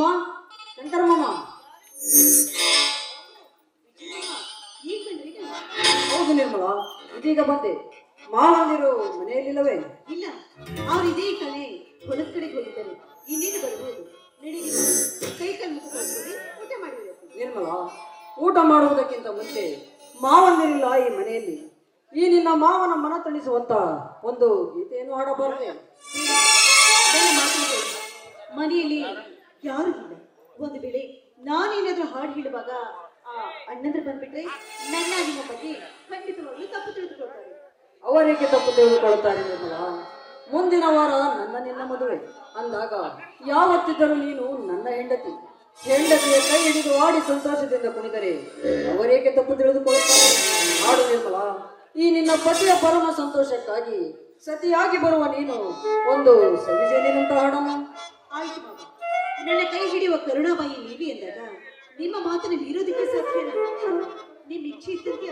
ಮಾಮ? ಶಂಕರ ಮಾಮ? ಹೌದು ನಿರ್ಮಲ ಇದೀಗ ಬಂದೆ. ಮಾವಂದಿರು ಮನೆಯಲ್ಲಿಲ್ಲವೇ? ಇಲ್ಲ ಅವ್ರು ಇದೇ ಕಲೆ ಹೊಲದ ಕಡೆಗೆ ಹೋಗಿದ್ದಾರೆ ಇನ್ನೇನು ಬರ್ಬೋದು. ನಡೀರಿ ಕೈ ಕಾಲು ಊಟ ಮಾಡಿಬೇಕು ನಿರ್ಮಲ ಊಟ ಮಾಡುವುದಕ್ಕಿಂತ ಮುಂಚೆ ಮಾವಂದಿರಿಲ್ಲ ಈ ಮನೆಯಲ್ಲಿ. ಈ ನಿನ್ನ ಮಾವನ ಮನ ತಣಿಸುವಂತ ಒಂದು ಗೀತೆಯನ್ನು ಹಾಡಬಾರದೆ. ಮನೆಯಲ್ಲಿ ಯಾರು ಇಲ್ಲ. ಒಂದು ವೇಳೆ ನಾನೇನಾದ್ರೂ ಹಾಡು ಹೇಳುವಾಗ ಆ ಅಣ್ಣಂದ್ರೆ ಬಂದ್ಬಿಟ್ರೆ ನನ್ನ ನಿಮ್ಮ ಬಗ್ಗೆ ಖಂಡಿತವಾಗ್ಲೂ ತಪ್ಪು ತಿಳಿದುಕೊಳ್ತಾರೆ. ಅವರೇಕೆ ತಪ್ಪು ತಿಳಿದುಕೊಳ್ತಾರೆ ನಿರ್ಮಲ. ಮುಂದಿನ ವಾರ ನನ್ನ ನಿನ್ನ ಮದುವೆ. ಅಂದಾಗ ಯಾವತ್ತಿದ್ದರೂ ನೀನು ನನ್ನ ಹೆಂಡತಿ. ಹೆಂಡತಿಯ ಕೈ ಹಿಡಿದು ಆಡಿ ಸಂತೋಷದಿಂದ ಕುಣಿದರೆ ಅವರೇಕೆ ತಪ್ಪು ತಿಳಿದುಕೊಳ್ಳುತ್ತಾರೆ? ಹಾಡು ನಿರ್ಮಲ. ಈ ನಿನ್ನ ಪತಿಯ ಪರಮ ಸಂತೋಷಕ್ಕಾಗಿ ಸತಿಯಾಗಿ ಬರುವ ನೀನು ಒಂದು ಸವಿಜೇನಿನಂತ ಹಾಡಮ್ಮ. ಆಯ್ತು ನನ್ನ ಕೈ ಹಿಡಿಯುವ ಕರುಣಾಬಾಯಿ ನೀವಿ ಎಂದಾಗ ನಿಮ್ಮ ಮಾತನ್ನು ಮೀರೋದಕ್ಕೆ ಸಾಧ್ಯ ನಿಮ್ಮ ಇಚ್ಛೆ ಇದ್ದಂತೆ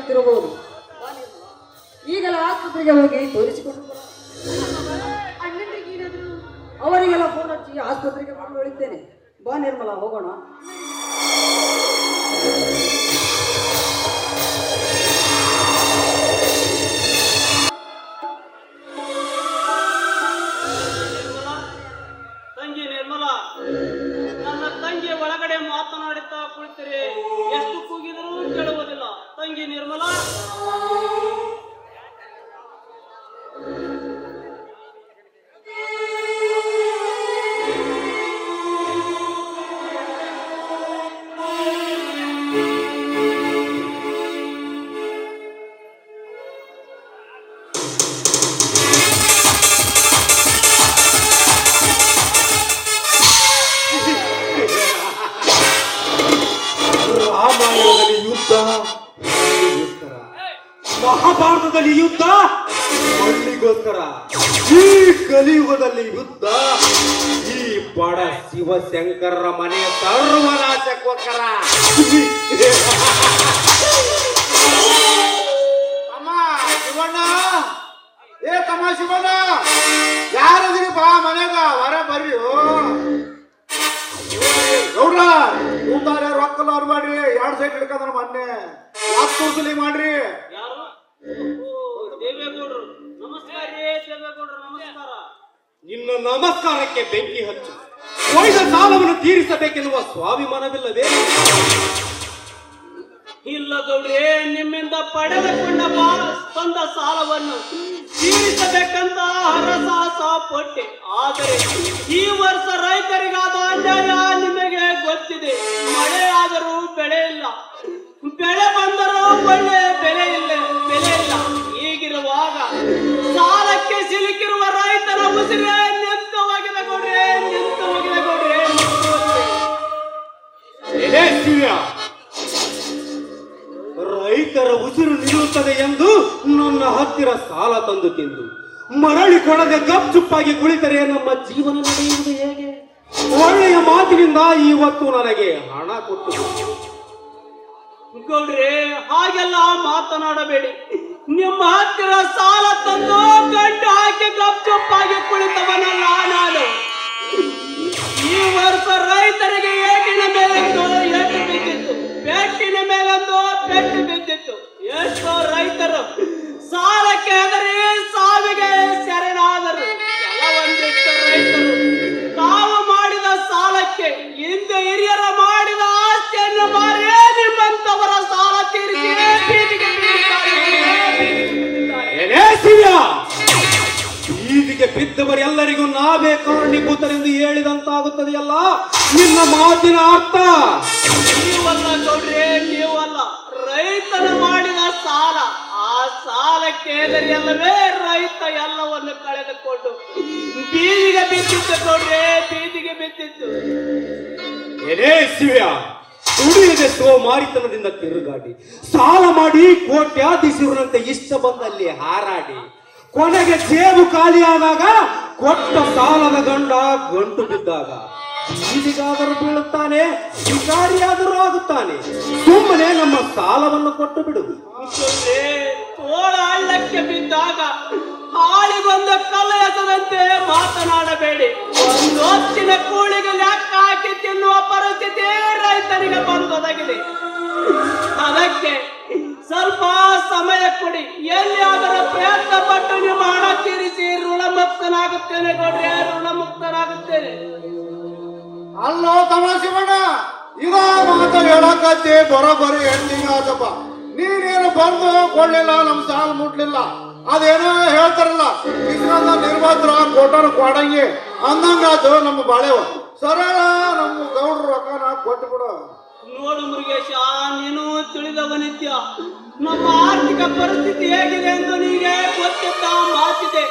ಈ ಈಗೆಲ್ಲ ಈಗಲೇ ಆಸ್ಪತ್ರೆಗೆ ಹೋಗಿ ತೋರಿಸಿಕೊಂಡು. ಅವರಿಗೆಲ್ಲ ಫೋನ್ ಹಚ್ಚಿ ಆಸ್ಪತ್ರೆಗೆ ಕೊಂಡೊಯ್ತೇನೆ ಬಾ ನಿರ್ಮಲ ಹೋಗೋಣ. ಮಹಾಭಾರತದಲ್ಲಿ ಯುದ್ಧ ಮಣ್ಣಿಗೋಸ್ಕರ ಈ ಕಲಿಯುಗದಲ್ಲಿ ಯುದ್ಧ. ಈ ಬಡ ಶಿವಶಂಕರರ ಮನೆಯ ಸರ್ವನಾಶಕ್ಕೋಸ್ಕರ. ತಮ್ಮ ಶಿವಣ್ಣ. ಏ ತಮ್ಮ ಶಿವಣ್ಣ ಯಾರದಿರಿ ಬಾ ಮನೆಗ ಹೊರ ಬರ್ರಿ. ಗೌಡ್ರ ಕೂತಾರೆ ರೊಕ್ಕ ಅವ್ರು ಮಾಡ್ರಿ ಎರಡ್ ಸೈಡ್ ಹಿಡ್ಕಂದ್ರ ಮೊನ್ನೆ. ಯಾಕೆ ಮಾಡ್ರಿ. ದೇವೇಗೌಡರು ನಮಸ್ಕಾರ. ರೀ ದೇವೇಗೌಡರು ನಮಸ್ಕಾರ. ನಿನ್ನ ನಮಸ್ಕಾರಕ್ಕೆ ಬೆಂಕಿ ಹಚ್ಚು. ಒಯ್ದ ಸಾಲವನ್ನು ತೀರಿಸಬೇಕೆನ್ನುವ ಸ್ವಾಭಿಮಾನವಿಲ್ಲದೆ ಇಲ್ಲ ಗೌಡರೇ ನಿಮ್ಮಿಂದ ಪಡೆದುಕೊಂಡ ಬಂದ ಸಾಲವನ್ನು ತೀರಿಸಬೇಕಂತ ಹರಸಾಹಸ ಪಟ್ಟೆ. ಆದರೆ ಈ ವರ್ಷ ರೈತರಿಗಾದ ಅನ್ಯಾಯ ನಿಮಗೆ ಗೊತ್ತಿದೆ. ಮಳೆ ಆದರೂ ಬೆಳೆ ಇಲ್ಲ. ಬೆಳೆ ಬಂದರೂ ಒಳ್ಳೆ ಬೆಲೆ ಇಲ್ಲ ಬೆಲೆ ಇಲ್ಲ. ಹೀಗಿರುವಾಗ ಸಾಲಕ್ಕೆ ಸಿಲುಕಿರುವ ರೈತರ ಉಸಿರೇ ನಿಂತು ಹೋಗಿದೆ ಗೌಡ್ರೆ ನಿಂತು ಹೋಗಿದೆ ರೈತರ ಉಸಿರು ನಿಲ್ಲುತ್ತದೆ ಎಂದು ನನ್ನ ಹತ್ತಿರ ಸಾಲ ತಂದು ತಿಂದು ಮರಳಿ ಕೊಡದೆ ಗಪ್ಚುಪ್ಪಾಗಿ ಕುಳಿತರೆ ನಮ್ಮ ಜೀವನ ನಡೆಯುವುದು ಹೇಗೆ? ಒಳ್ಳೆಯ ಮಾತಿನಿಂದ ಇವತ್ತು ನನಗೆ ಹಣ ಕೊಟ್ಟು ಗೌಡ್ರೆ ಹಾಗೆಲ್ಲ ಮಾತನಾಡಬೇಡಿ. ನಿಮ್ಮ ಹತ್ತಿರ ಸಾಲ ತಂದು ಗಂಟು ಹಾಕಿ ಗಪ್ಚುಪ್ಪಾಗಿ ಕುಳಿತವನಲ್ಲ ನಾನು. ಈ ವರ್ಷ ರೈತರಿಗೆ ಏಟಿನ ಮೇಲೆ ಬಿದ್ದಿತ್ತು. ಪೆಟ್ಟಿನ ಮೇಲೊಂದು ಪೆಟ್ಟು ಬಿದ್ದಿತ್ತು. ಎಷ್ಟೋ ರೈತರು ಸಾಲಕ್ಕೆ ಹೆದರಿ ಸಾವಿಗೆ ಶರಣಾದರು ಕೆಲವೊಂದಿಷ್ಟು ರೈತರು ತಾವು ಮಾಡಿದ ಸಾಲಕ್ಕೆ ಹಿಂದೆ ಹಿರಿಯರ ಬೀದಿಗೆ ಬಿದ್ದವರೆಲ್ಲರಿಗೂ ನಾವೇ ಕಾರಣೀಭೂತರೆಂದು ಹೇಳಿದಂತಾಗುತ್ತದೆಯಲ್ಲ ನಿನ್ನ ಮಾತಿನ ಅರ್ಥ? ನೀವಲ್ಲ ಗೌಡ್ರೆ ನೀವಲ್ಲ. ರೈತನ ಮಾಡಿದ ಸಾಲ. ಆ ಸಾಲ ಕೇಳಲ್ಲವೇ ರೈತ ಎಲ್ಲವನ್ನು ಕಳೆದುಕೊಂಡು ಬೀದಿಗೆ ಬಿದ್ದಿತ್ತು ಗೌಡ್ರೆ ಬೀದಿಗೆ ಬಿದ್ದಿತ್ತು. ಏನೇ ಶಿವ್ಯ ದುಡಿಯದೆ ಸೋಮಾರಿತನದಿಂದ ತಿರುಗಾಡಿ. ಸಾಲ ಮಾಡಿ ಕೋಟ್ಯಾಧೀಶರಂತೆ ಇಷ್ಟ ಬಂದಲ್ಲಿ ಹಾರಾಡಿ. ಕೊನೆಗೆ ಜೇಬು ಖಾಲಿಯಾದಾಗ ಕೊಟ್ಟ ಸಾಲದ ಗಂಡ ಗಂಟು ಬಿದ್ದಾಗ ಜೀವಿಗಾದರೂ ಬೀಳುತ್ತಾನೆ, ಶಿಕಾರಿಯಾದರೂ ಆಗುತ್ತಾನೆ. ಸುಮ್ಮನೆ ನಮ್ಮ ಸಾಲವನ್ನು ಕೊಟ್ಟು ಬಿಡು. ಗೌಡ್ರೆ ತೋಳ ಹಳ್ಳಕ್ಕೆ ಬಿದ್ದಾಗ ಹಾಳಿ ಬಂದ ಎಸದಂತೆ ಮಾತನಾಡಬೇಡಿ. ಒಂದು ಹೊತ್ತಿನ ಕೂಳಿಗೆ ಲೆಕ್ಕ ಹಾಕಿ ತಿನ್ನುವ ಪರಿಸ್ಥಿತಿ ರೈತರಿಗೆ ಬಂದೊದಗಿದೆ. ಕೊಡಿ. ಎಲ್ಲಿಯಾದರೂ ಪ್ರಯತ್ನ ಪಟ್ಟು ನಿಮ್ಮ ಹಣ ತೀರಿಸಿ ಋಣಮುಕ್ತನಾಗುತ್ತೇನೆ ಕೊಡ್ರಿ ಋಣಮುಕ್ತನಾಗುತ್ತೇನೆ. ಅಲ್ಲೋ ತಮ್ಮ ಶಿವಣ್ಣ ಇದ ಮಾತ ಹೇಳಕತ್ತಿ ಬರೋಬ್ಬರಿ ಆತಪ್ಪ. ನೀನೇನು ಬಂದು ಕೊಡ್ಲಿಲ್ಲ ನಮ್ ಸಾಲ ಮುಟ್ಲಿಲ್ಲ. ಅದೇನೋ ಹೇಳ್ತಾರಲ್ಲ ಇದ್ರಿಂದ ನಿರ್ಮಾತ್ರ ಕೊಟ್ಟರು ಕೊಡಂಗಿ. ಅಂದಂಗಾತು ನಮ್ಮ ಬಾಳೆವ. ಸರಳ ನಮ್ಮ ಗೌಡ್ರ ರೊಕ್ಕನ ಕೊಟ್ಟು ಬಿಡು ನೋಡು ಮುರುಗೇಶ ನೀನು ತಿಳಿದವನಿದ್ಯ ನಮ್ಮ ಆರ್ಥಿಕ ಪರಿಸ್ಥಿತಿ ಹೇಗಿದೆ ಎಂದು ನಿಮಗೆ ಗೊತ್ತಿದ್ದ ಮಾತಿದೆ.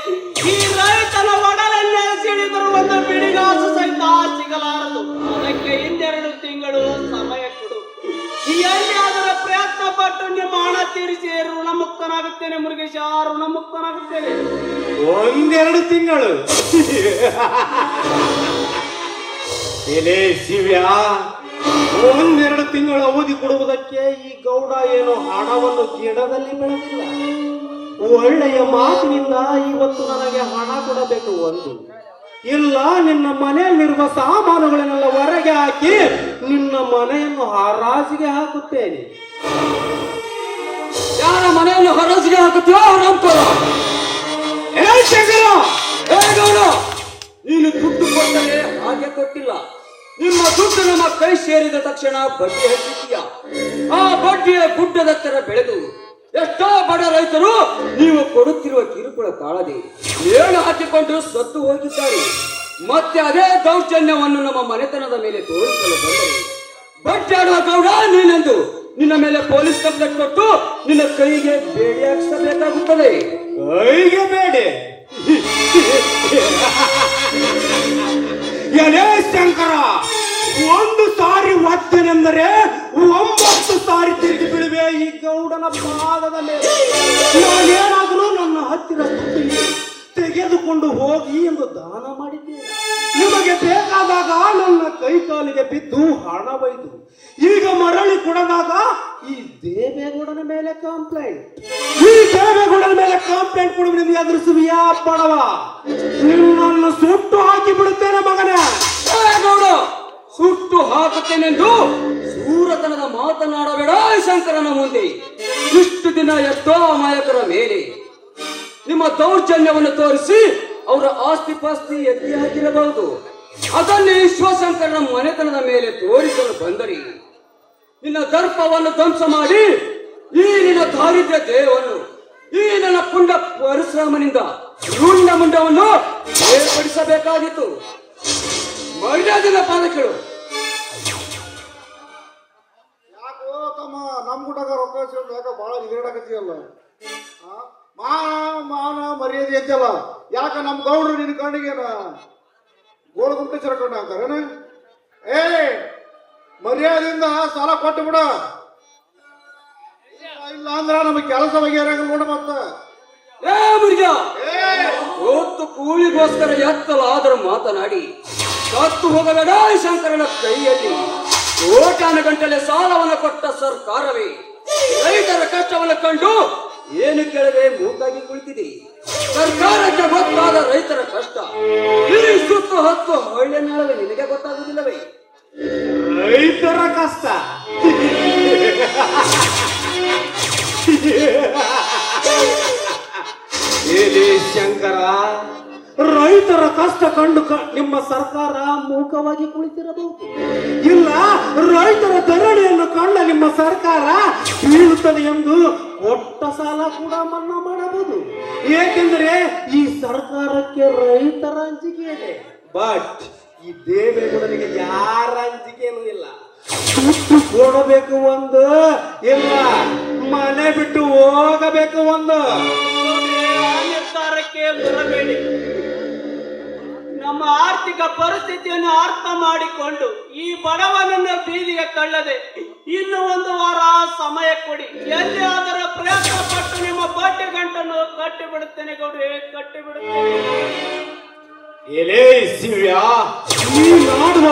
ಈ ರೈತನ ಒಡಲನ್ನೇ ಸಿಡಿದರು ಒಂದು ಬಿಡಿಗಾಸು ಸಹಿತ ಸಿಗಲಾರದು. ಅದಕ್ಕೆ ಇನ್ನೆರಡು ತಿಂಗಳು ಸಮಯ ಕೊಡು. ಎಲ್ಲಿಯಾದರೂ ಪ್ರಯತ್ನ ಪಟ್ಟು ನಿಮ್ಮ ಹಣ ತೀರಿಸಿ ಋಣಮುಕ್ತನಾಗುತ್ತೇನೆ ಮುರುಗೇಶ ಋಣಮುಕ್ತನಾಗುತ್ತೇನೆ ಒಂದೆರಡು ತಿಂಗಳು. ಶಿವ್ಯ ಒಂದೆರಡು ತಿಂಗಳು ಅವಧಿ ಕೊಡುವುದಕ್ಕೆ ಈ ಗೌಡ ಏನು ಹಣವನ್ನು ಗಿಡದಲ್ಲಿ ಬೆಳೆದಿಲ್ಲ? ಒಳ್ಳೆಯ ಮಾತಿನಿಂದ ಇವತ್ತು ನನಗೆ ಹಣ ಕೊಡಬೇಕು ಒಂದು ಇಲ್ಲ, ನಿನ್ನ ಮನೆಯಲ್ಲಿರುವ ಸಾಮಾನುಗಳನ್ನೆಲ್ಲ ಹೊರಗೆ ಹಾಕಿ ನಿನ್ನ ಮನೆಯನ್ನು ಹರಾಜಿಗೆ ಹಾಕುತ್ತೇನೆ. ಯಾರ ಮನೆಯನ್ನು ಹರಾಜಿಗೆ ಹಾಕುತ್ತೀರೋ ನೀನು ದುಡ್ಡು ಕೊಟ್ಟರೆ ಹಾಗೆ ಕೊಟ್ಟಿಲ್ಲ. ನಿಮ್ಮ ದುಡ್ಡು ನಮ್ಮ ಕೈ ಸೇರಿದ ತಕ್ಷಣ ಬಡ್ಡಿ ಹಚ್ಚಿದ್ದೀಯ ಆ ಬಡ್ಡಿಯ ಗುಡ್ಡದತ್ತರ ಬೆಳೆದು ಎಷ್ಟೋ ಬಡ ರೈತರು ನೀವು ಕೊಡುತ್ತಿರುವ ಕಿರುಕುಳ ತಾಳದೆ ನೇಣು ಹಾಕಿಕೊಂಡು ಸತ್ತು ಹೋಗಿದ್ದಾರೆ. ಮತ್ತೆ ಅದೇ ದೌರ್ಜನ್ಯವನ್ನು ನಮ್ಮ ಮನೆತನದ ಮೇಲೆ ತೋರಿಸಲು ಬಂದರೆ ಬಡ್ಡಿ ಆಡುವ ಗೌಡ ನೀನೆಂದು ನಿನ್ನ ಮೇಲೆ ಪೊಲೀಸ್ ಕಂಪ್ಲೇಂಟ್ ಕೊಟ್ಟು ನಿನ್ನ ಕೈಗೆ ಬೇಡಿ ಹಾಕಿಸಬೇಕಾಗುತ್ತದೆ. ಕೈಗೆ ಬೇಡೆ. ಎಲೆ ಶಂಕರ ಒಂದು ಸಾರಿ ಒತ್ತೇನೆಂದರೆ ಒಂಬತ್ತು ಸಾರಿ ತಿರುಗಿ ಬಿಡುವೆ ಈ ಗೌಡನ ಪಾದದ ಮೇಲೆ ನಾನೇನಾದರೂ ನನ್ನ ಹತ್ತಿರ ತೆಗೆದುಕೊಂಡು ಹೋಗಿ ಎಂದು ದಾನ ಮಾಡಿದ್ದೇನೆ. ನಿಮಗೆ ಬೇಕಾದಾಗ ನನ್ನ ಕೈ ಕಾಲಿಗೆ ಬಿದ್ದು ಹಣ ಬೈದು ಈಗ ಮರಳಿ ಕೊಡದಾಗ ಈ ದೇವೇಗೌಡನ ಮೇಲೆ ಕಂಪ್ಲೇಂಟ್ ಈ ದೇವೇಗೌಡನ ಮೇಲೆ ಕಂಪ್ಲೇಂಟ್ ಕೊಡುವುದರಿಂದ ಎದುರಿಸುವಿಯಾ ಬಡವ ನಿನ್ನನ್ನು ಸುಟ್ಟು ಹಾಕಿ ಬಿಡುತ್ತೇನೆ ಸುಟ್ಟು ಹಾಕುತ್ತೇನೆಂದು ಸೂರತನದ ಮಾತನಾಡಬೇಡ ಶಂಕರನ ಮುಂದೆ. ಇಷ್ಟು ದಿನ ಎಷ್ಟೋ ಅಮಾಯಕರ ಮೇಲೆ ನಿಮ್ಮ ದೌರ್ಜನ್ಯವನ್ನು ತೋರಿಸಿ ಅವರ ಆಸ್ತಿ ಪಾಸ್ತಿ ಎತ್ತಿ ಹಾಕಿರಬಹುದು ಅದನ್ನೇ ವಿಶ್ವಶಂಕರನ ಮನೆತನದ ಮೇಲೆ ತೋರಿಸಲು ಬಂದರಿ ನಿನ್ನ ದರ್ಪವನ್ನು ಧ್ವಂಸ ಮಾಡಿ ಈ ನಿನ್ನ ದಾರಿದ್ರ್ಯ ದೇವನು ಈ ನನ್ನ ಪುಂಡ ಪರಶುರಾಮನಿಂದ ಮುಂಡವನ್ನು ಬೇರ್ಪಡಿಸಬೇಕಾಗಿತ್ತು. ಮರ್ಯಾದಿನ ಪಾದ ನಮ್ಮ ತಮ್ಮ ನಮ್ ಗುಡಾಗ ರೊಕ್ಕ ಹಚ್ಚಿಕೊಂಡು ಯಾಕ ಭಾಳ ನಿಗಡಕತ್ತೀಯಲ್ಲ ಮಾನ ಮಾನ ಮರ್ಯಾದೆ ಐತಲ್ಲ ಯಾಕ ನಮ್ಮ ಗೌಡ್ರು ನಿನ್ನ ಕಣ್ಣಿಗೇನ ಗೋಳ ಗುಂಟ ಸೇರ್ಕೊಂಡ ಅಂತಾರೇನ ಏ ಮರ್ಯಾದಿಂದ ಸಾಲ ಕೊಟ್ಟು ಬಿಡ. ಇಲ್ಲ ಅಂದ್ರ ನಮಗೆ ಕೆಲಸ ಬಗೆಹರಂಗ ನೋಡ ಮತ್ತ. ಏ ಮುರುಗ! ಕೂಲಿಗೋಸ್ಕರ ಎತ್ತಲಾದರೂ ಮಾತನಾಡಿ ಸತ್ತು ಹೋಗಬೇಡ ಶಂಕರನ ಕೈಯಲ್ಲಿ. ಕೋಟ್ಯಾನ ಗಂಟಲೆ ಸಾಲವನ್ನು ಕೊಟ್ಟ ಸರ್ಕಾರವೇ, ರೈತರ ಕಷ್ಟವನ್ನು ಕಂಡು ಏನು ಕೇಳದೆ ಮೂಕಾಗಿ ಕುಳಿತಿದೆ. ಸರ್ಕಾರಕ್ಕೆ ಗೊತ್ತಾದ ರೈತರ ಕಷ್ಟ. ಈ ಸುತ್ತು ಹತ್ತು ಹಳ್ಳಿ ಮೇಳವೆ ನಿನಗೆ ಗೊತ್ತಾಗುವುದಿಲ್ಲವೇ? ರೈತರ ಕಷ್ಟ? ಶಂಕರ ರೈತರ ಕಷ್ಟ ಕಂಡು ನಿಮ್ಮ ಸರ್ಕಾರ ಮೂಕವಾಗಿ ಕುಳಿತಿರಬಹುದು. ಇಲ್ಲ, ರೈತರ ಧರಣಿಯನ್ನು ಕಂಡ ನಿಮ್ಮ ಸರ್ಕಾರ ಬೀಳುತ್ತದೆ ಎಂದು ಕೊಟ್ಟ ಸಾಲ ಕೂಡ ಮನ್ನಾ ಮಾಡಬಹುದು. ಏಕೆಂದರೆ ಈ ಸರ್ಕಾರಕ್ಕೆ ರೈತರ ಅಂಜಿಕೆ ಇದೆ. ಬಟ್ ಈ ದೇವೇಗೌಡರಿಗೆ ಯಾರ ಅಂಜಿಕೆನೂ ಇಲ್ಲ. ಕೊಡಬೇಕು ಒಂದು, ಇಲ್ಲ, ಮನೆ ಬಿಟ್ಟು ಹೋಗಬೇಕು ಒಂದು. ಬರಬೇಡಿ. ನಮ್ಮ ಆರ್ಥಿಕ ಪರಿಸ್ಥಿತಿಯನ್ನು ಅರ್ಥ ಮಾಡಿಕೊಂಡು ಈ ಬಡವನನ್ನು ಬೀದಿಗೆ ತಳ್ಳದೆ ಇನ್ನು ಒಂದು ವಾರ ಸಮಯ ಕೊಡಿ. ಎಲ್ಲಿ ಅದರ ಪ್ರಯತ್ನ ಪಟ್ಟು ನಿಮ್ಮ ಬಡ್ಡಿ ಗಂಟನ್ನು ಕಟ್ಟಿ ಬಿಡುತ್ತೇನೆ ಗೌಡ್ರಿ ಕಟ್ಟಿ ಬಿಡುತ್ತೇನೆ ಎಲೇ ಶಿವ್ಯ ಈ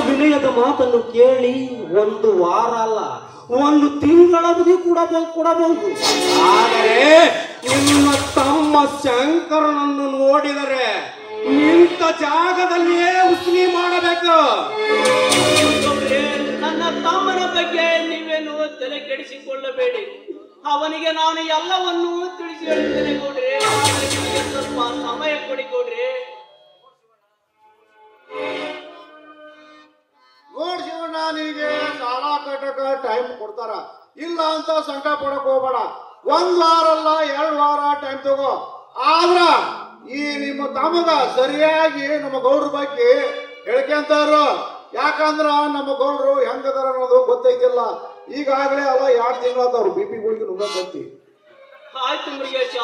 ವಿನಯದ ಮಾತನ್ನು ಕೇಳಿ ಒಂದು ವಾರ ಅಲ್ಲ ಒಂದು ತಿಂಗಳ ಅವಧಿ ಕೂಡ ಕೊಡಬಹುದು ಆದರೆ ನಿಮ್ಮ ತಮ್ಮ ಶಂಕರನನ್ನು ನೋಡಿದರೆ ನಿಂತ ಜಾಗದಲ್ಲಿಯೇ ಉಸಿರಿ ಮಾಡಬೇಕು. ನನ್ನ ತಮ್ಮನ ಬಗ್ಗೆ ನೀವೇನು ತಲೆ ಕೆಡಿಸಿಕೊಳ್ಳಬೇಡಿ. ಅವನಿಗೆ ನಾನು ಎಲ್ಲವನ್ನೂ ತಿಳಿಸಿ ಹೇಳ್ತೇನೆ ಕೊಡ್ರಿ ಸ್ವಲ್ಪ ಸಮಯ ಕೊಡಿ ಕೊಡ್ರಿ ನೋಡ್ ಶಿವಣ್ಣ ನಿನಗೆ ಸಾಲ ಕಟ್ಟಕ ಟೈಮ್ ಕೊಡ್ತಾರ. ಇಲ್ಲ ಅಂತ ಸಂಕಟ ಪಡಕ್ ಹೋಗ್ಬೇಡ. ಒಂದ್ ವಾರ ಅಲ್ಲ ಎರಡ್ ವಾರ ಟೈಮ್ ತಗೋ. ಆದ್ರ ಈ ನಿಮ್ಮ ತಮಗ ಸರಿಯಾಗಿ ನಮ್ಮ ಗೌಡ್ರ ಬಗ್ಗೆ ಹೇಳ್ಕೊಂತಾರ ಯಾಕಂದ್ರ ನಮ್ಮ ಗೌಡ್ರು ಹೆಂಗದಾರ ಅನ್ನೋದು ಗೊತ್ತೈತಿಲ್ಲ. ಈಗಾಗಲೇ ಅಲ್ಲ ಎರಡು ತಿಂಗಳಾದವ್ರು ಬಿ ಪಿ ಗುಳಿಗೆ ನುಗ್ಗಂತಿ ಆಯ್ತು ಮುರುಗೇಶ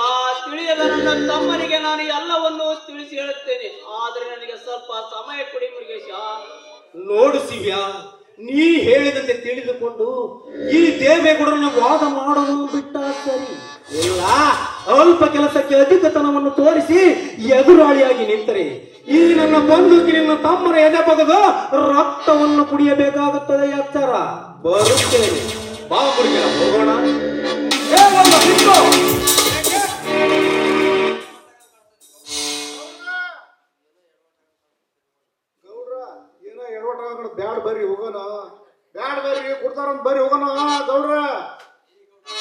ತಿಳಿಯದ ನನ್ನ ತಮ್ಮನಿಗೆ ನಾನು ಎಲ್ಲವನ್ನು ತಿಳಿಸಿ ಹೇಳುತ್ತೇನೆ. ಆದರೆ ನನಗೆ ಸ್ವಲ್ಪ ಸಮಯ ಕೊಡಿ ಮುರುಗೇಶ. ನೋಡು ಶಿವ್ಯ ನೀ ಹೇಳಿದಂತೆ ತಿಳಿದುಕೊಂಡು ಈ ದೇವೇಗೌಡರನ್ನ ವಾದ ಮಾಡಲು ಬಿಟ್ಟ ಸರಿ. ಇಲ್ಲ ಅಲ್ಪ ಕೆಲಸಕ್ಕೆ ಅಧಿಕತನವನ್ನು ತೋರಿಸಿ ಎದುರಾಳಿಯಾಗಿ ನಿಂತರೆ. ಈ ನನ್ನ ಬಂದೂಕಿನ ತಮ್ಮನ ಎದೆ ಬಗೆದು ರಕ್ತವನ್ನು ಕುಡಿಯಬೇಕಾಗುತ್ತದೆ ಎಚ್ಚರ ಬರುತ್ತೇನೆ. ಬಾ ಹೋಗೋಣ. ಬ್ಯಾಡ್ ಬರ್ರಿ ಹೋಗೋಣ. ಬ್ಯಾಡ್ ಬರ್ರಿ ಕೊಡ್ತಾರ ಬರ್ರಿ ಹೋಗೋಣ. ಗೌಡ್ರ.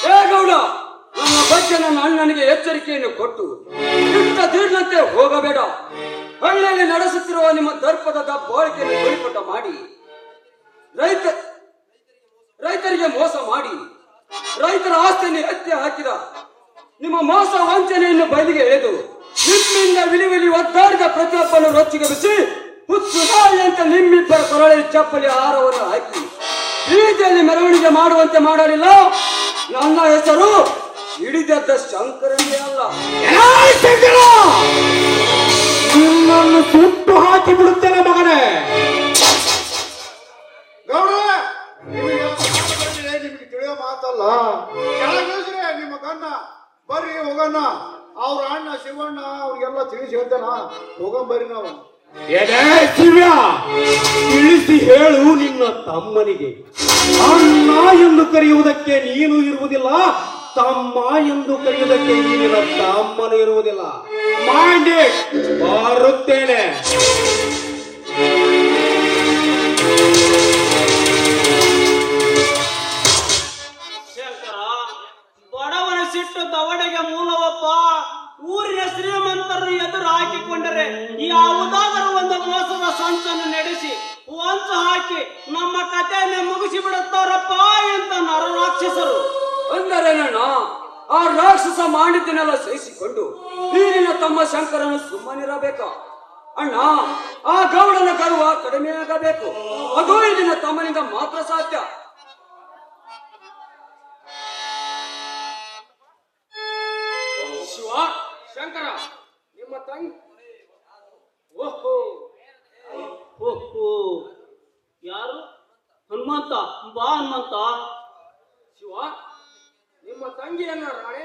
ಏ ಗೌಡ! ನನ್ನ ಬಗ್ಗೆ ನನ್ನ ಅಣ್ಣನಿಗೆ ಎಚ್ಚರಿಕೆಯನ್ನು ಕೊಟ್ಟು ಇಟ್ಟ ತೀರ್ನಂತೆ ಹೋಗಬೇಡ. ಹಳ್ಳಿಯಲ್ಲಿ ನಡೆಸುತ್ತಿರುವ ನಿಮ್ಮ ದರ್ಪದ ಬಾಳಿಕೆಯನ್ನು ಬಳಿಪಟ ಮಾಡಿ, ರೈತ, ರೈತರಿಗೆ ಮೋಸ ಮಾಡಿ, ರೈತರ ಆಸ್ತಿಯನ್ನು ಎತ್ತಿ ಹಾಕಿದ ನಿಮ್ಮ ಮೋಸ ವಂಚನೆಯನ್ನು ಬಯಲಿಗೆ ಎಳೆದು, ನಿಮ್ಮಿಂದ ವಿಲಿವಿಲಿ ವಿಲಿ ಒದ್ದಾಡಿದ ಪ್ರತಿಯೊಬ್ಬನು ರೊಚ್ಚಿಗೆ ಬಿಸಿ, ಹುಚ್ಚು ಅಂತ ನಿಮ್ಮಿಬ್ಬರ ಕೊರಳಿ ಚಪ್ಪಲಿ ಆಹಾರವನ್ನು ಹಾಕಿ ರೀತಿಯಲ್ಲಿ ಮೆರವಣಿಗೆ ಮಾಡುವಂತೆ ಮಾಡಲಿಲ್ಲ. ನನ್ನ ಹೆಸರು ಹಿಡಿದದ್ದ ಶಂಕರನೇ ಅಲ್ಲ. ಶಂಕರ! ನಿನ್ನನ್ನು ಸುಟ್ಟು ಹಾಕಿ ಬಿಡುತ್ತೇನೆ ಮಗನೇ. ಗೌಡ ನಿಮಗೆ ತಿಳಿಯೋ ಮಾತಲ್ಲ. ಕೆಳಗಿಳಿಸ್ರಿ ನಿಮ್ಮ ಕಣ್ಣ ಬರ್ರಿ ಹೋಗೋಣ. ಅವ್ರ ಅಣ್ಣ ಶಿವಣ್ಣ ಅವ್ರಿಗೆಲ್ಲ ತಿಳಿಸಿ ಹೇಳ್ತಾನ. ಹೋಗೋಣ ಬರ್ರಿ ನಾವು. ಏನೇ ಶಿವ್ಯ ತಿಳಿಸಿ ಹೇಳು ನಿನ್ನ ತಮ್ಮನಿಗೆ. ಅಣ್ಣ ಎಂದು ಕರೆಯುವುದಕ್ಕೆ ನೀನು ಇರುವುದಿಲ್ಲ. ತಮ್ಮ ಎಂದು ಕರೆಯುವುದಕ್ಕೆ ಈಗಿನ ತಮ್ಮನು ಇರುವುದಿಲ್ಲ. ಮಾಡಿ! ಬರುತ್ತೇನೆ ಶಂಕರ ಬಡವನ ಸಿಟ್ಟು ದವಡೆಗೆ ಮೂಲವಪ್ಪ. ಊರಿನ ಶ್ರೀಮಂತರನ್ನು ಎದುರು ಹಾಕಿಕೊಂಡರೆ ಯಾವುದಾದರೂ ಒಂದು ಮೋಸದ ಸಂಚನ್ನು ನಡೆಸಿ ವಂಚ ಹಾಕಿ ನಮ್ಮ ಕಥೆಯನ್ನೇ ಮುಗಿಸಿ ಬಿಡುತ್ತಾರಪ್ಪ ಅಂತ ನರರಾಕ್ಷಸರು. ಅಂದರೆ ನನ್ನ ಆ ರಾಕ್ಷಸ ಮಾಡಿದ್ದನ್ನೆಲ್ಲ ಸಹಿಸಿಕೊಂಡು ನೀರಿನ ತಮ್ಮ ಶಂಕರನು ಸುಮ್ಮನಿರಬೇಕು. ಅಣ್ಣ ಆ ಗೌಡನ ಗರ್ವ ಕಡಿಮೆಯಾಗಬೇಕು ಅದು ಇಲ್ಲಿನ ತಮ್ಮನಿಂದ ಮಾತ್ರ ಸಾಧ್ಯ. ಶಿವ ಶಂಕರ ನಿಮ್ಮ ತಂಗಿ. ಓಹೋ. ಓಹೋ. ಯಾರು? ಹನುಮಂತ ಬಾ ಹನುಮಂತ. ಶಿವ ನಿಮ್ಮ ತಂಗಿಯನ್ನ ರಾಣೆ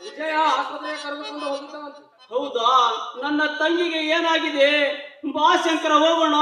ವಿಜಯ ಆಸ್ಪತ್ರೆಗೆ ಕರೆದುಕೊಂಡು ಹೋಗಿದ್ದಾವಂತೆ ಹೌದಾ? ನನ್ನ ತಂಗಿಗೆ ಏನಾಗಿದೆ? ಬಾ ಶಂಕರ ಹೋಗೋಣ.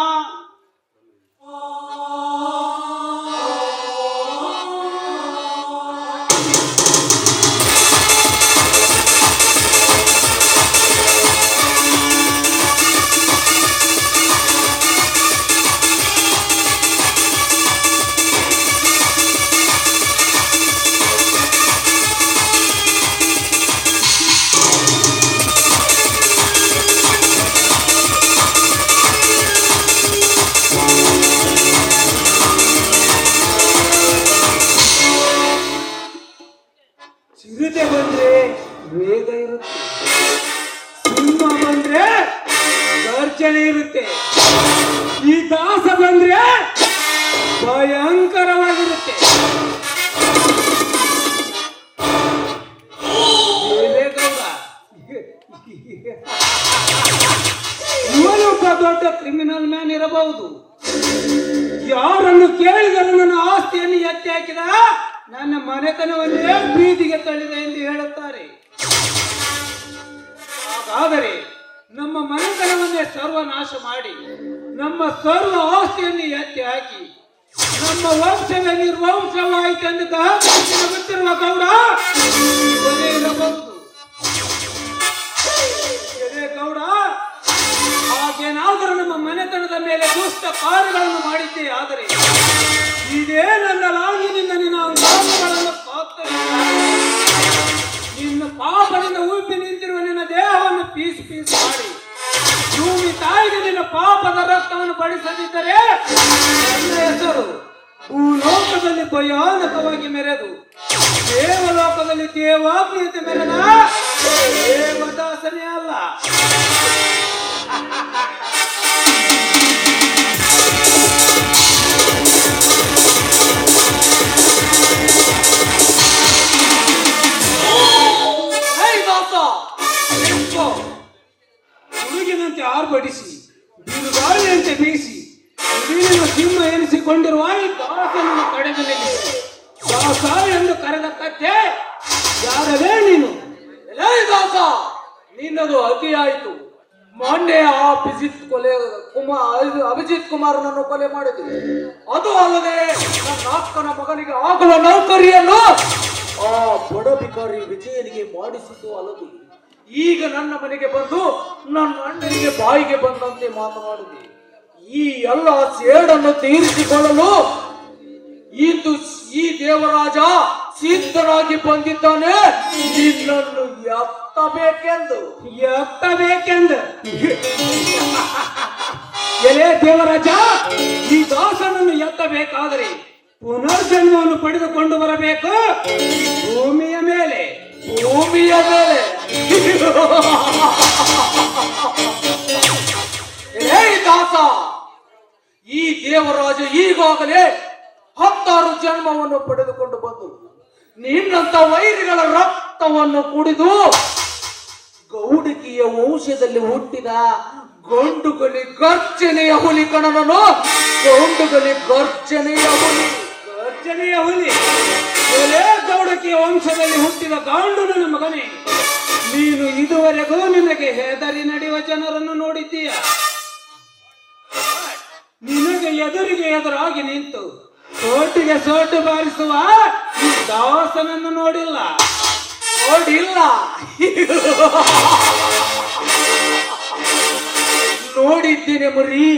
ಬೀದಿಗೆ ತಳ್ಳಿದೆ ಎಂದು ಹೇಳುತ್ತಾರೆ. ಹಾಗಾದರೆ ನಮ್ಮ ಮನೆತನವನ್ನೇ ಸರ್ವನಾಶ ಮಾಡಿ, ನಮ್ಮ ಸರ್ವ ಆಸ್ತಿಯನ್ನು ಎತ್ತಿ ಹಾಕಿ, ನಮ್ಮ ವಂಶದ ನಿರ್ವಂಶವಾಯಿತು ಎಂದು ಗೌರವ ಗೊತ್ತಿರುವ ಗೌಡ ಇವನೇ ಹಾಗೇನಾದರೂ ನಮ್ಮ ಮನೆತನದ ಮೇಲೆ ದುಷ್ಟ ಕಾರ್ಯಗಳನ್ನು ಮಾಡಿದ್ದೆ, ಆದರೆ ಇದೇ ನನ್ನ ಲಾಂಗಿನಿಂದ ನಿನ್ನ ಅಂಗಾಂಗಗಳನ್ನು ಕಾತ್ತರಿಸಿದ ನಿನ್ನ ಪಾಪದಿಂದ ಉಪ್ಪಿ ನಿಂತಿರುವ ನಿನ್ನ ದೇಹವನ್ನು ಪೀಸ್ ಪೀಸ್ ಮಾಡಿ, ಭೂಮಿ ತಾಯಿಗೆ ನಿನ್ನ ಪಾಪದ ರಕ್ತವನ್ನು ಬಡಿಸದಿದ್ದರೆ ನನ್ನ ಹೆಸರು ಭೂಲೋಕದಲ್ಲಿ ಭಯಾನಕವಾಗಿ ಮೆರೆದು, ದೇವಲೋಕದಲ್ಲಿ ದೇವಾಗ್ನಿಯಂತೆ ಮೆರೆದ ಅಕ್ಕನ ಮಗನಿಗೆ ಆಗುವ ನೌಕರಿಯನ್ನು ಆ ಬಡ ಬಿಕಾರಿ ವಿಜಯನಿಗೆ ಮಾಡಿಸಿತು ಅಲ್ಲದೆ ಈಗ ನನ್ನ ಮನೆಗೆ ಬಂದು ನನ್ನ ಅಣ್ಣನಿಗೆ ಬಾಯಿಗೆ ಬಂದಂತೆ ಮಾತನಾಡಿದೆ. ಈ ಎಲ್ಲ ಸೇಡನ್ನು ತೀರಿಸಿಕೊಳ್ಳಲು ಇಂದು ಈ ದೇವರಾಜ ಸಿದ್ಧನಾಗಿ ಬಂದಿದ್ದಾನೆ. ನಿನ್ನನ್ನು ಎತ್ತಬೇಕೆಂದು. ಎತ್ತಬೇಕೆಂದು. ಎಲೆ ದೇವರಾಜ ಈ ದಾಸನನ್ನು ಎತ್ತಬೇಕಾದರೆ ಪುನರ್ಜನ್ಮವನ್ನು ಪಡೆದುಕೊಂಡು ಬರಬೇಕು. ಭೂಮಿಯ ಮೇಲೆ. ಭೂಮಿಯ ಮೇಲೆ. ದಾಸ ಈ ದೇವರಾಜ ಈಗಾಗಲೇ ಹತ್ತಾರು ಜನ್ಮವನ್ನು ಪಡೆದುಕೊಂಡು ಬಂದು ನಿನ್ನಂತ ವೈರಿಗಳ ರಕ್ತವನ್ನು ಕುಡಿದು ಗೌಡಿಕೆಯ ವಂಶದಲ್ಲಿ ಹುಟ್ಟಿದ ಗಂಡುಗಲಿ ಗರ್ಜನೆಯ ಹುಲಿ ಕಣನನು ಗಂಡುಗಲಿ ಗರ್ಜನೆಯ ಹುಲಿ. ಗರ್ಜನೆಯ ಹುಲಿ. ಎಲೆ ಗೌಡಕಿಯ ವಂಶದಲ್ಲಿ ಹುಟ್ಟಿದ ಗಾಂಡು ಮಗನೇ. ನೀನು ಇದುವರೆಗೂ ನಿನಗೆ ಹೆದರಿ ನಡೆಯುವ ಜನರನ್ನು ನೋಡಿದ್ದೀಯ? ನಿನಗೆ ಎದುರಿಗೆ ಎದುರಾಗಿ ನಿಂತು ಸೋಟಿಗೆ ಸೋಟು ಬಾರಿಸುವ ದಾಸನನ್ನು ನೋಡಿಲ್ಲ. ನೋಡಿಲ್ಲ. ನೋಡಿದ್ದೇನೆ ಮರಿ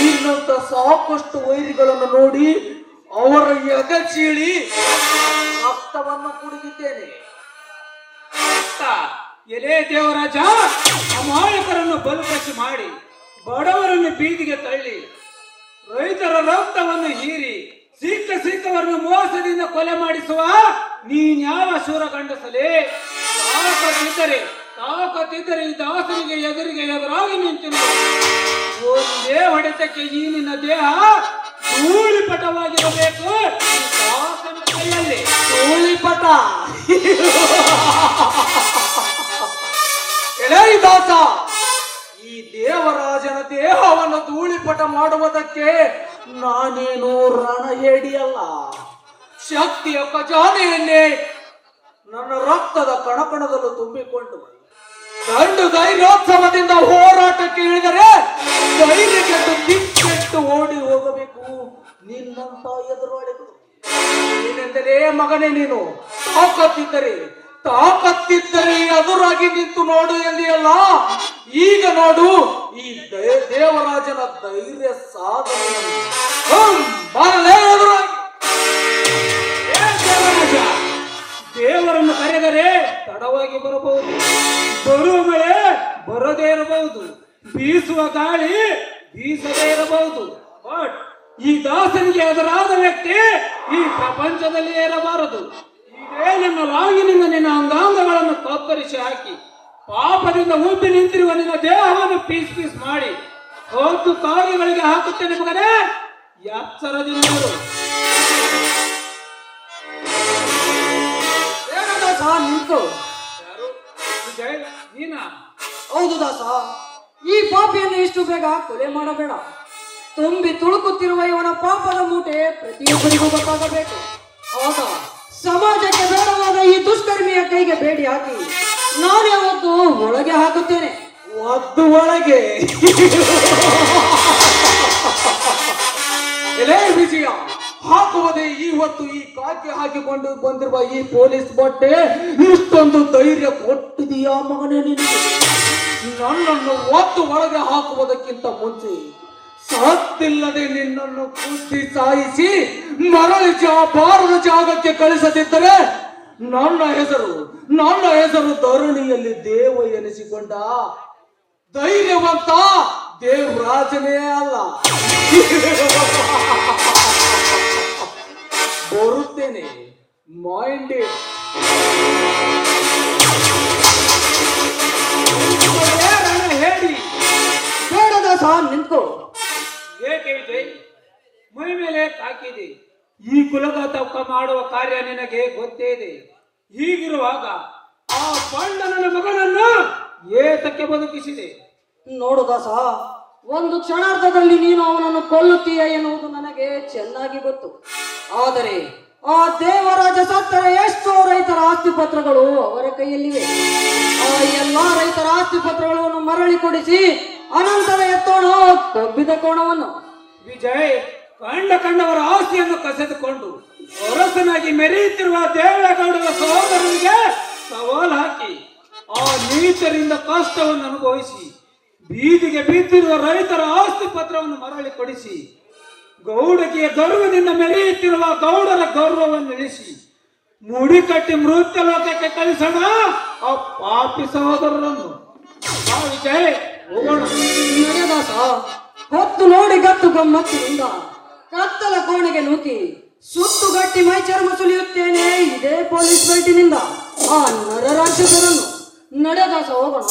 ನಿನ್ನಂತ ಸಾಕಷ್ಟು ವೈರಿಗಳನ್ನು ನೋಡಿ ಅವರ ಎಗ ಚೀಳಿ ರಕ್ತವನ್ನು ಕುಡಿದಿದ್ದೇನೆ. ಎಲೆ ದೇವರಾಜ, ಅಮಾಯಕರನ್ನು ಬಲುಪಚ್ಚು ಮಾಡಿ, ಬಡವರನ್ನು ಬೀದಿಗೆ ತಳ್ಳಿ, ರೈತರ ರಕ್ತವನ್ನು ಹೀರಿ ಸಿಕ್ಕ ಸಿಕ್ಕವರನ್ನು ಮೋಸದಿಂದ ಕೊಲೆ ಮಾಡಿಸುವ ನೀನ್ಯಾವ ಶೂರ ಗಂಡಸಲೇ? ತಾಕತ್ತಿದ್ದರೆ ತಾಕತ್ತಿದ್ದರೆ ಈ ದಾಸನಿಗೆ ಎದುರಿಗೆ ಎದುರಾಗಿ ನಿಂತು ಒಂದೇ ಹೊಡೆತಕ್ಕೆ ಈ ನಿನ್ನ ದೇಹ ಧೂಳಿಪಟವಾಗಿರಬೇಕು ದಾಸನ ಕೈಯಲ್ಲಿ ಧೂಳಿಪಟ ಎಲೈ ದಾಸ ಈ ದೇವರಾಜನ ದೇಹವನ್ನು ಧೂಳಿಪಟ ಮಾಡುವುದಕ್ಕೆ ನಾನೇನು ರಣ ರಣಹೇಡಿಯಲ್ಲ ಶಕ್ತಿಯ ಖಜಾನೆಯನ್ನೇ ನನ್ನ ರಕ್ತದ ಕಣಕಣದಲ್ಲೂ ತುಂಬಿಕೊಂಡು ಗಂಡು ಧೈರ್ಯೋತ್ಸವದಿಂದ ಹೋರಾಟಕ್ಕೆ ಇಳಿದರೆ ಧೈರ್ಯಗೆಟ್ಟು ದಿಕ್ಕೆಟ್ಟು ಓಡಿ ಹೋಗಬೇಕು? ನಿನ್ನಂತ ಎದುರಾಳಿಗಳು. ಏನೆಂದರೆ ಮಗನೇ ನೀನು, ತಾಕತ್ತಿದ್ದರೆ ತಾಕತ್ತಿದ್ದರೆ ಎದುರಾಗಿ ನಿಂತು ನೋಡು ಎಂದಿಯಲ್ಲ? ಈಗ ನೋಡು, ಈ ದೇವರಾಜನ ಧೈರ್ಯ ಸಾಧನೆ ಎದುರಾಗಿ. ದೇವರನ್ನು ಕರೆದರೆ ತಡವಾಗಿ ಬರಬಹುದು. ಬರುವ ಮಳೆ ಬರದೇ ಇರಬಹುದು. ಬೀಸುವ ಗಾಳಿ ಬೀಸದೇ ಇರಬಹುದು. ಬಟ್ ಈ ದಾಸನಿಗೆ ಎದುರಾದ ವ್ಯಕ್ತಿ ಈ ಪ್ರಪಂಚದಲ್ಲಿ ಇರಬಾರದು ಇದೇ ನಿನ್ನ ಲಾಗಿನಿಂದ ನಿನ್ನ ಅಂಗಾಂಗಗಳನ್ನು ಕತ್ತರಿಸಿ ಹಾಕಿ. ಪಾಪದಿಂದ ಉಬ್ಬಿ ನಿಂತಿರುವ ನಿನ್ನ ದೇಹವನ್ನು ಪೀಸ್ ಪೀಸ್ ಮಾಡಿ. ಹೊತ್ತು ಕಾರ್ಯಗಳಿಗೆ ಹಾಕುತ್ತೇನೆ ನಿಂತು ಯಾರು? ವಿಜಯ್ ನೀನಾ? ಹೌದು ದಾಸ. ಈ ಪಾಪಿಯನ್ನು ಇಷ್ಟು ಬೇಗ ಕೊಲೆ ಮಾಡಬೇಡ. ತುಂಬಿ ತುಳುಕುತ್ತಿರುವ ಇವನ ಪಾಪದ ಮೂಟೆ ಪ್ರತಿಯೊಬ್ಬರಿಗೂ ಗೊತ್ತಾಗಬೇಕು. ಆಗ ಸಮಾಜಕ್ಕೆ ಬೇಡವಾದ ಈ ದುಷ್ಕರ್ಮಿಯ ಕೈಗೆ ಬೇಡಿ ಹಾಕಿ. ನಾನೇ ಅವತ್ತು ಒಳಗೆ ಹಾಕುತ್ತೇನೆ. ಒದ್ದು ಒಳಗೆ. ವಿಜಯ, ಹಾಕುವುದೇ ಈ ಹೊತ್ತು ಈ ಕಾಕಿ ಹಾಕಿಕೊಂಡು ಬಂದಿರುವ ಈ ಪೊಲೀಸ್ ಬಟ್ಟೆ. ಇಷ್ಟೊಂದು ಧೈರ್ಯ ಕೊಟ್ಟಿದೀಯಾ ಮಗನೇ ನಿನಗೆ? ನನ್ನನ್ನು ಒತ್ತು ಒಳಗೆ ಹಾಕುವುದಕ್ಕಿಂತ ಮುಂಚೆ ಸತ್ತಿಲ್ಲದೆ ನಿನ್ನನ್ನು ಕುಸಿ ಸಾಯಿಸಿ ಮರಳಿ ಬಾರದ ಜಾಗಕ್ಕೆ ಕಳಿಸದಿದ್ದರೆ ನನ್ನ ಹೆಸರು ನನ್ನ ಹೆಸರು ಧರಣಿಯಲ್ಲಿ ದೇವ ಎನಿಸಿಕೊಂಡ ಧೈರ್ಯವಂತ ದೇವರಾಜನೇ ಅಲ್ಲ. ಬರುತ್ತೇನೆ ಮೈಂಡೆಡ್ ಹೇಳಿ. ಬೇಡ ದಾಸ ನಿಂತ್ಕೋ. ಏಕೆ ವಿಜಯ್? ಮೈ ಮೇಲೆ ತಾಕಿದೆ. ಈ ಕುಲಘಾತಕ ಮಾಡುವ ಕಾರ್ಯ ನಿನಗೆ ಗೊತ್ತೇ ಇದೆ. ಹೀಗಿರುವಾಗ ಆ ಬಣ್ಣನ ಮಗನನ್ನು ಏತಕ್ಕೆ ಬದುಕಿಸಿದೆ? ನೋಡು ದಾಸ ಒಂದು ಕ್ಷಣಾರ್ಧದಲ್ಲಿ ನೀನು ಅವನನ್ನು ಕೊಲ್ಲುತ್ತೀಯ ಎನ್ನುವುದು ನನಗೆ ಚೆನ್ನಾಗಿ ಗೊತ್ತು. ಆದರೆ ಆ ದೇವರಾಜ ಸತ್ತರೆ ಎಷ್ಟೋ ರೈತರ ಆಸ್ತಿ ಪತ್ರಗಳು ಅವರ ಕೈಯಲ್ಲಿವೆ. ಆ ಎಲ್ಲಾ ರೈತರ ಆಸ್ತಿ ಪತ್ರಗಳನ್ನು ಮರಳಿ ಕೊಡಿಸಿ ಅನಂತರ ಎತ್ತೋಣ. ಕಬ್ಬಿದ ಕೋಣವನ್ನು. ವಿಜಯ್, ಕಂಡ ಕಂಡವರ ಆಸ್ತಿಯನ್ನು ಕಸೆದುಕೊಂಡು ಅರಸನಾಗಿ ಮೆರೆಯುತ್ತಿರುವ ದೇವೇಗೌಡರ ಸಹೋದರರಿಗೆ ಸವಾಲು ಹಾಕಿ, ಆ ನೀಚರಿಂದ ಕಷ್ಟವನ್ನು ಅನುಭವಿಸಿ, ಬೀದಿಗೆ ಬಿದ್ದಿರುವ ರೈತರ ಆಸ್ತಿ ಪತ್ರವನ್ನು ಮರಳಿ ಕೊಡಿಸಿ ಗೌಡಕಿಯ ಗೌರವದಿಂದ ಮೆರೆಯುತ್ತಿರುವ ಗೌಡರ ಗೌರವವನ್ನು ಇಳಿಸಿ ಮುಡಿ ಕಟ್ಟಿ ಮೃತ್ಯ ಲೋಕಕ್ಕೆ ಕಳಿಸೋಣ. ಆ ಪಾಪಿ ಸಹೋದರರನ್ನು. ಹೋಗೋಣ. ಹೊತ್ತು ನೋಡಿ ಗತ್ತು ಗಮ್ಮತ್ತಿನಿಂದ, ಕತ್ತಲ ಕೋಣೆಗೆ ನೂಕಿ ಸುತ್ತು ಗಟ್ಟಿ ಮೈ ಚರ್ಮ ಸುಲಿಯುತ್ತೇನೆ ಇದೇ ಪೊಲೀಸ್ ಬೆಲ್ಟಿನಿಂದ ಆ ನರರಾಕ್ಷಸರನ್ನು. ನಡೆದಾಸ ಹೋಗೋಣ.